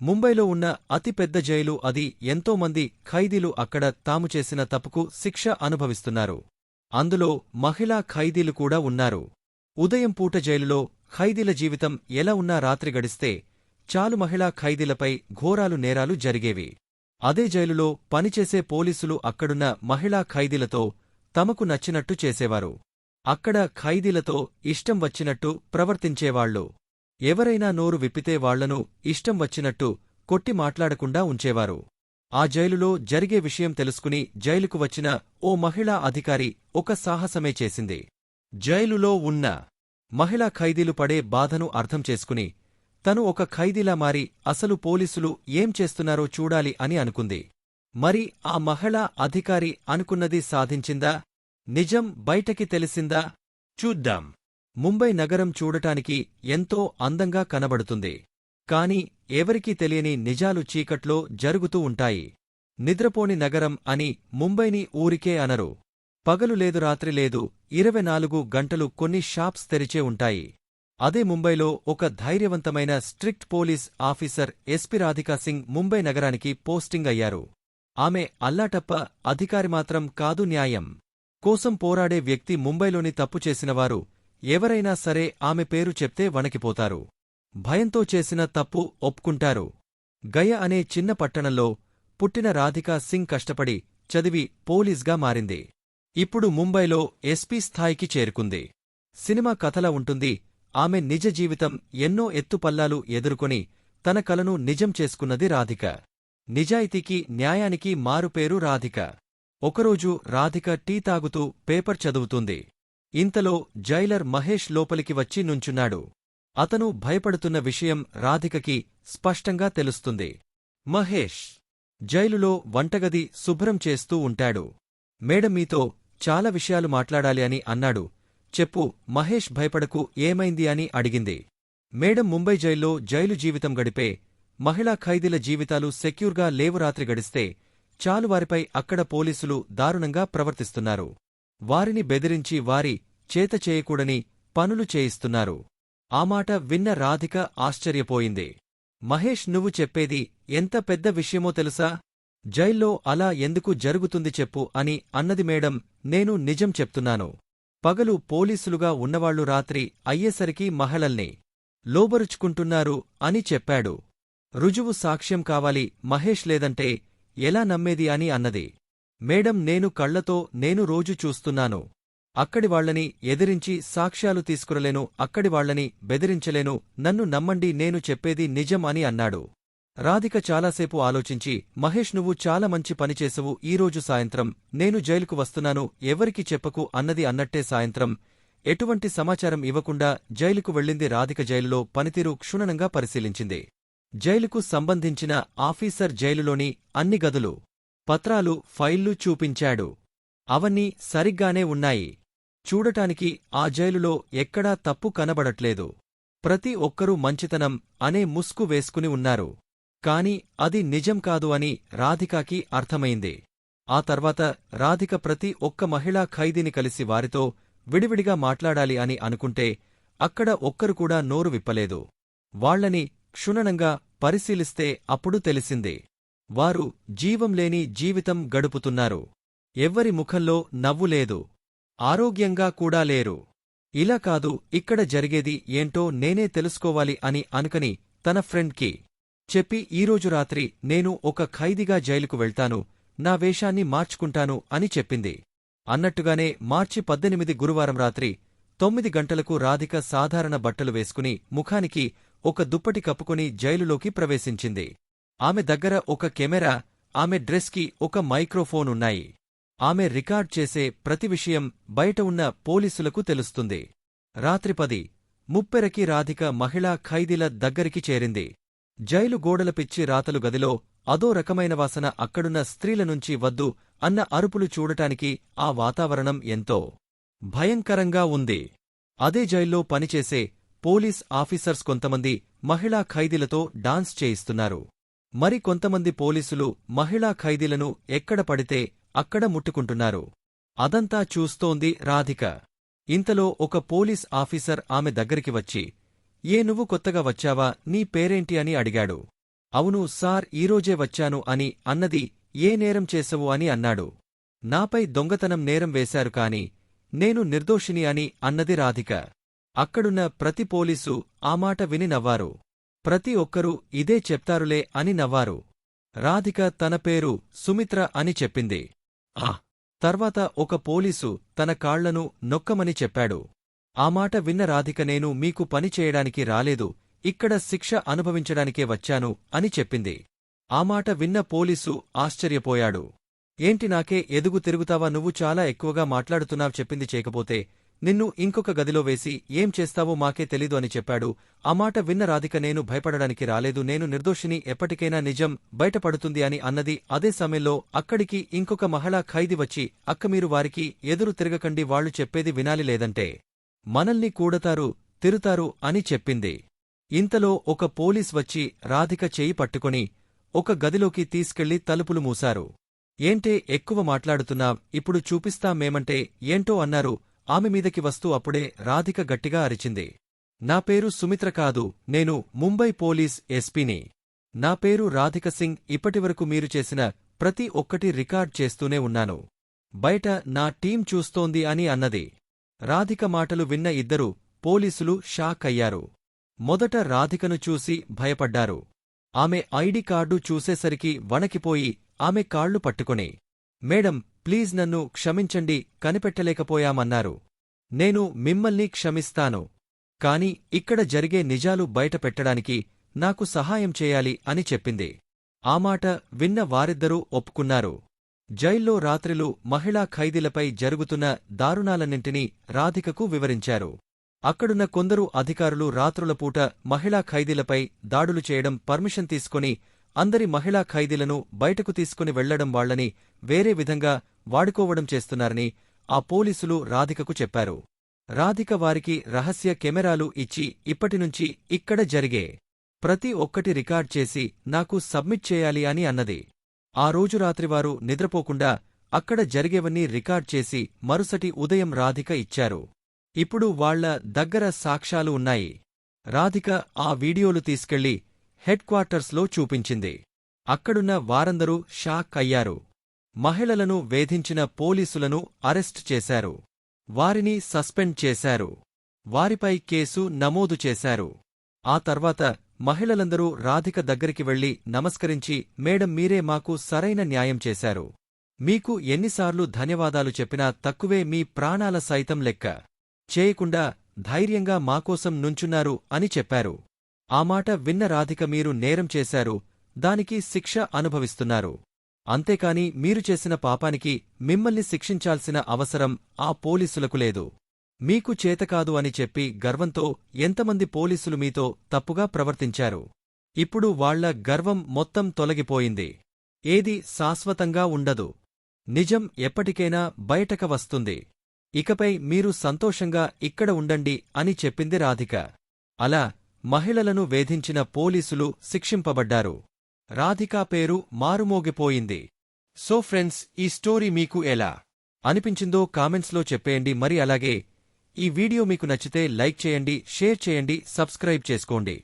ముంబైలో ఉన్న అతిపెద్ద జైలు అది ఎంతోమంది ఖైదీలు అక్కడ తాము చేసిన తప్పుకు శిక్ష అనుభవిస్తున్నారు. అందులో మహిళా ఖైదీలు కూడా ఉన్నారు. ఉదయం పూట జైలులో ఖైదీల జీవితం ఎలా ఉన్నా రాత్రి గడిస్తే చాలు మహిళా ఖైదీలపై ఘోరాలు నేరాలు జరిగేవి. అదే జైలులో పనిచేసే పోలీసులు అక్కడున్న మహిళా ఖైదీలతో తమకు నచ్చినట్టు చేసేవారు. అక్కడ ఖైదీలతో ఇష్టం వచ్చినట్టు ప్రవర్తించేవాళ్ళు ఎవరైనా నోరు విప్పితే వాళ్ళను ఇష్టం వచ్చినట్టు కొట్టి మాట్లాడకుండా ఉంచేవారు. ఆ జైలులో జరిగే విషయం తెలుసుకుని జైలుకు వచ్చిన ఓ మహిళా అధికారి ఒక సాహసమే చేసింది. జైలులో ఉన్న మహిళా ఖైదీలు పడే బాధను అర్థం చేసుకుని తను ఒక ఖైదీలా మారి అసలు పోలీసులు ఏం చేస్తున్నారో చూడాలి అని అనుకుంది. మరి ఆ మహిళా అధికారి అనుకున్నది సాధించిందా? నిజం బయటకి తెలిసిందా? చూద్దాం. ముంబై నగరం చూడటానికి ఎంతో అందంగా కనబడుతుంది. కాని ఎవరికీ తెలియని నిజాలు చీకట్లో జరుగుతూ ఉంటాయి. నిద్రపోని నగరం అని ముంబైని ఊరికే అనరు. పగలు లేదు రాత్రి లేదు ఇరవై నాలుగు గంటలు కొన్ని షాప్స్ తెరిచే ఉంటాయి. అదే ముంబైలో ఒక ధైర్యవంతమైన strict police officer SP Radhika Singh Mumbai నగరానికి పోస్టింగ్ అయ్యారు. ఆమె అల్లాటప్ప అధికారి మాత్రం కాదు న్యాయం. కోసం పోరాడే వ్యక్తి ముంబైలోని తప్పు చేసినవారు ఎవరైనా సరే ఆమె పేరు చెప్తే వణకిపోతారు. భయంతో చేసిన తప్పు ఒప్పుకుంటారు. గయ అనే చిన్న పట్టణంలో పుట్టిన రాధికా సింగ్ కష్టపడి చదివి పోలీస్గా మారింది. ఇప్పుడు ముంబైలో ఎస్పీ స్థాయికి చేరుకుంది. సినిమా కథలా ఉంటుంది. ఆమె నిజ జీవితం ఎన్నో ఎత్తుపల్లాలు ఎదుర్కొని తన కలను నిజం చేసుకున్నది రాధిక. నిజాయితీకి న్యాయానికి మారుపేరు రాధిక. ఒకరోజు రాధిక టీ తాగుతూ పేపర్ చదువుతుంది. ఇంతలో జైలర్ మహేష్ లోపలికి వచ్చి నుంచున్నాడు. అతను భయపడుతున్న విషయం రాధికకి స్పష్టంగా తెలుస్తుంది. మహేష్ జైలులో వంటగది శుభ్రం చేస్తూ ఉంటాడు. మేడం మీతో చాలా విషయాలు మాట్లాడాలి అని అన్నాడు. చెప్పు మహేష్ భయపడకు ఏమైంది అని అడిగింది. మేడం ముంబై జైల్లో జైలు జీవితం గడిపే మహిళా ఖైదీల జీవితాలు సెక్యూర్గా లేవు రాత్రి గడిస్తే చాలు వారిపై అక్కడ పోలీసులు దారుణంగా ప్రవర్తిస్తున్నారు. వారిని బెదిరించి వారి చేత చేయకూడని పనులు చేయిస్తున్నారు. ఆ మాట విన్న రాధిక ఆశ్చర్యపోయింది. మహేష్ నువ్వు చెప్పేది ఎంత పెద్ద విషయమో తెలుసా? జైల్లో అలా ఎందుకు జరుగుతుంది చెప్పు అని అన్నది మేడం నేను నిజం చెప్తున్నాను. పగలు పోలీసులుగా ఉన్నవాళ్ళు రాత్రి అయ్యేసరికి మహళల్ని లోబరుచుకుంటున్నారు అని చెప్పాడు. రుజువు సాక్ష్యం కావాలి మహేష్ లేదంటే ఎలా నమ్మేది అని అన్నది. మేడం నేను కళ్ళతో నేను రోజు చూస్తున్నాను. అక్కడివాళ్ళని ఎదిరించి సాక్ష్యాలు తీసుకురలేను అక్కడివాళ్ళని బెదిరించలేను నన్ను నమ్మండి నేను చెప్పేది నిజం అని అన్నాడు. రాధిక చాలాసేపు ఆలోచించి మహేష్ నువ్వు చాలా మంచి పనిచేసవు ఈరోజు సాయంత్రం నేను జైలుకు వస్తున్నాను ఎవరికి చెప్పకు అన్నది అన్నట్టే సాయంత్రం. ఎటువంటి సమాచారం ఇవ్వకుండా జైలుకు వెళ్ళింది రాధిక జైలులో పనితీరు క్షుణ్ణంగా పరిశీలించింది. జైలుకు సంబంధించిన ఆఫీసర్ జైలులోని అన్ని గదులు పత్రాలు ఫైళ్ళు చూపించాడు. అవన్నీ సరిగ్గానే ఉన్నాయి. చూడటానికి ఆ జైలులో ఎక్కడా తప్పు కనబడట్లేదు. ప్రతి ఒక్కరూ మంచితనం అనే ముసుగు వేసుకుని ఉన్నారు. కాని అది నిజం కాదు అని రాధికాకి అర్థమైంది. ఆ తర్వాత రాధిక ప్రతి ఒక్క మహిళా ఖైదీని కలిసి వారితో విడివిడిగా మాట్లాడాలి అని అనుకుంటే అక్కడ ఒక్కరు కూడా నోరు విప్పలేదు. వాళ్ళని క్షుణ్ణంగా పరిశీలిస్తే అప్పుడు తెలిసింది. వారు జీవంలేని జీవితం గడుపుతున్నారు. ఎవ్వరి ముఖంలో నవ్వులేదు ఆరోగ్యంగా కూడా లేరు. ఇలా కాదు ఇక్కడ జరిగేది ఏంటో నేనే తెలుసుకోవాలి అని అనుకని తన ఫ్రెండ్కి చెప్పి ఈరోజు రాత్రి నేను ఒక ఖైదీగా జైలుకు వెళ్తాను నా వేషాన్ని మార్చుకుంటాను అని చెప్పింది. అన్నట్టుగానే మార్చి పద్దెనిమిది గురువారం రాత్రి తొమ్మిది గంటలకు రాధిక సాధారణ బట్టలు వేసుకుని ముఖానికి ఒక దుప్పటి కప్పుకుని జైలులోకి ప్రవేశించింది. ఆమె దగ్గర ఒక కెమెరా ఆమె డ్రెస్కి ఒక మైక్రోఫోన్ ఉన్నాయి ఆమె రికార్డ్ చేసే ప్రతి విషయం బయట ఉన్న పోలీసులకు తెలుస్తుంది. రాత్రి పది ముప్పెరకి రాధిక మహిళా ఖైదీల దగ్గరికి చేరింది. జైలు గోడల పిచ్చి రాతలు గదిలో అదో రకమైన వాసన అక్కడున్న స్త్రీల నుంచి వద్దు అన్న అరుపులు చూడటానికి ఆ వాతావరణం ఎంతో భయంకరంగా ఉంది. అదే జైల్లో పనిచేసే పోలీస్ ఆఫీసర్స్ కొంతమంది మహిళా ఖైదీలతో డాన్స్ చేయిస్తున్నారు. మరి కొంతమంది పోలీసులు మహిళా ఖైదీలను ఎక్కడ పడితే అక్కడ ముట్టుకుంటున్నారు. అదంతా చూస్తోంది రాధిక. ఇంతలో ఒక పోలీస్ ఆఫీసర్ ఆమె దగ్గరికి వచ్చి ఏ నువ్వు కొత్తగా వచ్చావా? నీ పేరేంటి? అని అడిగాడు. అవును సార్ ఈరోజే వచ్చాను అని అన్నది ఏ నేరం చేసవు అని అన్నాడు. నాపై దొంగతనం నేరం వేశారు కాని నేను నిర్దోషిని అని అన్నది రాధిక. అక్కడున్న ప్రతి పోలీసు ఆ మాట విని నవ్వారు. ప్రతి ఒక్కరూ ఇదే చెప్తారులే అని నవ్వారు. రాధిక తన పేరు సుమిత్ర అని చెప్పింది. ఆ! తర్వాత ఒక పోలీసు తన కాళ్ళను నొక్కమని చెప్పాడు. ఆ మాట విన్న రాధిక నేను మీకు పని చేయడానికి రాలేదు ఇక్కడ శిక్ష అనుభవించడానికే వచ్చాను అని చెప్పింది. ఆ మాట విన్న పోలీసు ఆశ్చర్యపోయాడు. ఏంటి నాకే ఎదుగు తిరుగుతావా? నువ్వు చాలా ఎక్కువగా మాట్లాడుతున్నావ్ చెప్పింది చేయకపోతే నిన్ను ఇంకొక గదిలో వేసి ఏం చేస్తావో మాకే తెలీదు అని చెప్పాడు. ఆ మాట విన్న రాధిక నేను భయపడడానికి రాలేదు. నేను నిర్దోషిని ఎప్పటికైనా నిజం బయటపడుతుంది అని అన్నది అదే సమయంలో అక్కడికి ఇంకొక మహిళా ఖైదీ వచ్చి అక్క మీరు వారికి ఎదురు తిరగకండి వాళ్ళు చెప్పేది వినాలి లేదంటే మనల్ని కూడతారు తిరుతారు అని చెప్పింది. ఇంతలో ఒక పోలీస్ వచ్చి రాధిక చేయి పట్టుకుని ఒక గదిలోకి తీసుకెళ్ళి తలుపులు మూశారు. ఏంటే ఎక్కువ మాట్లాడుతున్నా ఇప్పుడు చూపిస్తామేమంటే ఏంటో అన్నారు. ఆమె మీదకి వస్తూ అప్పుడే రాధిక గట్టిగా అరిచింది. నా పేరు సుమిత్ర కాదు నేను ముంబై పోలీస్ ఎస్పీని. నా పేరు రాధిక సింగ్ ఇప్పటివరకు మీరు చేసిన ప్రతి ఒక్కటి రికార్డ్ చేస్తూనే ఉన్నాను. బయట నా టీం చూస్తోంది అని అన్నది. రాధిక మాటలు విన్న ఇద్దరు పోలీసులు షాక్ అయ్యారు. మొదట రాధికను చూసి భయపడ్డారు. ఆమె ఐడి కార్డు చూసేసరికి వణకిపోయి ఆమె కాళ్ళు పట్టుకుని మేడం ప్లీజ్ నన్ను క్షమించండి కనిపెట్టలేకపోయామన్నారు. నేను మిమ్మల్ని క్షమిస్తాను. కాని ఇక్కడ జరిగే నిజాలు బయటపెట్టడానికి నాకు సహాయం చేయాలి అని చెప్పింది. ఆ మాట విన్న వారిద్దరూ ఒప్పుకున్నారు. జైల్లో రాత్రిలు మహిళా ఖైదీలపై జరుగుతున్న దారుణాలన్నింటినీ రాధికకు వివరించారు. అక్కడున్న కొందరు అధికారులు రాత్రులపూట మహిళా ఖైదీలపై దాడులు చేయడం పర్మిషన్ తీసుకుని అందరి మహిళా ఖైదీలను బయటకు తీసుకుని వెళ్ళడం వాళ్ళని వేరే విధంగా వాడుకోవడం చేస్తున్నారని ఆ పోలీసులు రాధికకు చెప్పారు. రాధిక వారికి రహస్య కెమెరాలు ఇచ్చి ఇప్పటినుంచి ఇక్కడ జరిగే ప్రతి ఒక్కటి రికార్డ్ చేసి నాకు సబ్మిట్ చేయాలి అని అన్నది. ఆ రోజు రాత్రివారు నిద్రపోకుండా అక్కడ జరిగేవన్నీ రికార్డ్ చేసి మరుసటి ఉదయం రాధిక ఇచ్చారు. ఇప్పుడు వాళ్ళ దగ్గర సాక్ష్యాలు ఉన్నాయి. రాధిక ఆ వీడియోలు తీసుకెళ్ళి హెడ్ క్వార్టర్స్లో చూపించింది. అక్కడున్న వారందరూ షాక్ అయ్యారు. మహిళలను వేధించిన పోలీసులను అరెస్ట్ చేశారు. వారిని సస్పెండ్ చేశారు. వారిపై కేసు నమోదు చేశారు. ఆ తర్వాత మహిళలందరూ రాధిక దగ్గరికి వెళ్ళి నమస్కరించి మేడం మీరే మాకు సరైన న్యాయం చేశారు. మీకు ఎన్నిసార్లు ధన్యవాదాలు చెప్పినా తక్కువే మీ ప్రాణాల సైతం లెక్క. చేయకుండా ధైర్యంగా మాకోసం నుంచున్నారు అని చెప్పారు. ఆ మాట విన్న రాధిక మీరు నేరం చేశారు. దానికి శిక్ష అనుభవిస్తున్నారు. అంతేకాని మీరు చేసిన పాపానికి మిమ్మల్ని శిక్షించాల్సిన అవసరం ఆ పోలీసులకు లేదు. మీకు చేతకాదు అని చెప్పి గర్వంతో ఎంతమంది పోలీసులు మీతో తప్పుగా ప్రవర్తించారు. ఇప్పుడు వాళ్ళ గర్వం మొత్తం తొలగిపోయింది. ఏది శాశ్వతంగా ఉండదు. నిజం ఎప్పటికైనా బయటక వస్తుంది. ఇకపై మీరు సంతోషంగా ఇక్కడ ఉండండి అని చెప్పింది రాధిక. అలా మహిళలను వేధించిన పోలీసులు శిక్షింపబడ్డారు. రాధికా పేరు మారుమోగిపోయింది. సో ఫ్రెండ్స్ ఈ స్టోరీ మీకు ఎలా అనిపించిందో కామెంట్స్లో చెప్పేయండి. మరి అలాగే ఈ వీడియో మీకు నచ్చితే లైక్ చేయండి షేర్ చేయండి సబ్స్క్రైబ్ చేసుకోండి.